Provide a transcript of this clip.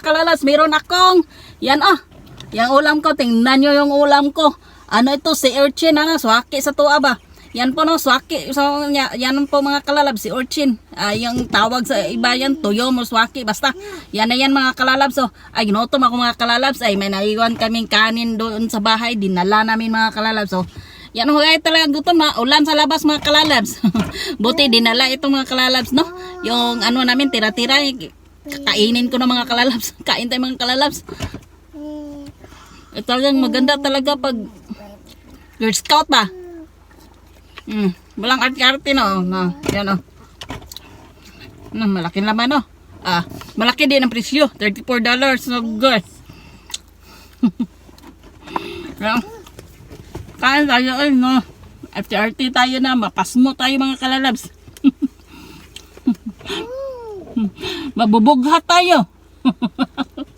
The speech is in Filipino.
Kalalas, meron akong, yan ah, yung ulam ko, tingnan nyo yung ulam ko. Ano ito, si urchin, ano, swaki sa tuwa ba? Yan po no, swaki. So, ya- yan po mga kalalab, si urchin. Ah, yung tawag sa iba yan, tuyo mo, swaki. Basta, yan na yan mga kalalab. So, ay, ginutom ako mga kalalabs. Ay, may naiwan kaming kanin doon sa bahay. Dinala namin mga kalalab. So, yan ho ay talaga gutom na ulan sa labas mga kalalabs. Buti dinala itong mga kalalabs, no? Yung ano namin, tira-tira. Kakainin ko ng mga kalalabs. Kain tayo mga kalalabs. Eh, talagang maganda talaga pag Girl Scout ba? Hmm, walang arte-arte no. no. Yan oh. No, malaking laman no. Ah, malaki din ang presyo. $34 so good. Yan. Kain tayo ay no. Arte-arte tayo na. Mapasmo tayo mga kalalabs. Mabubughat tayo.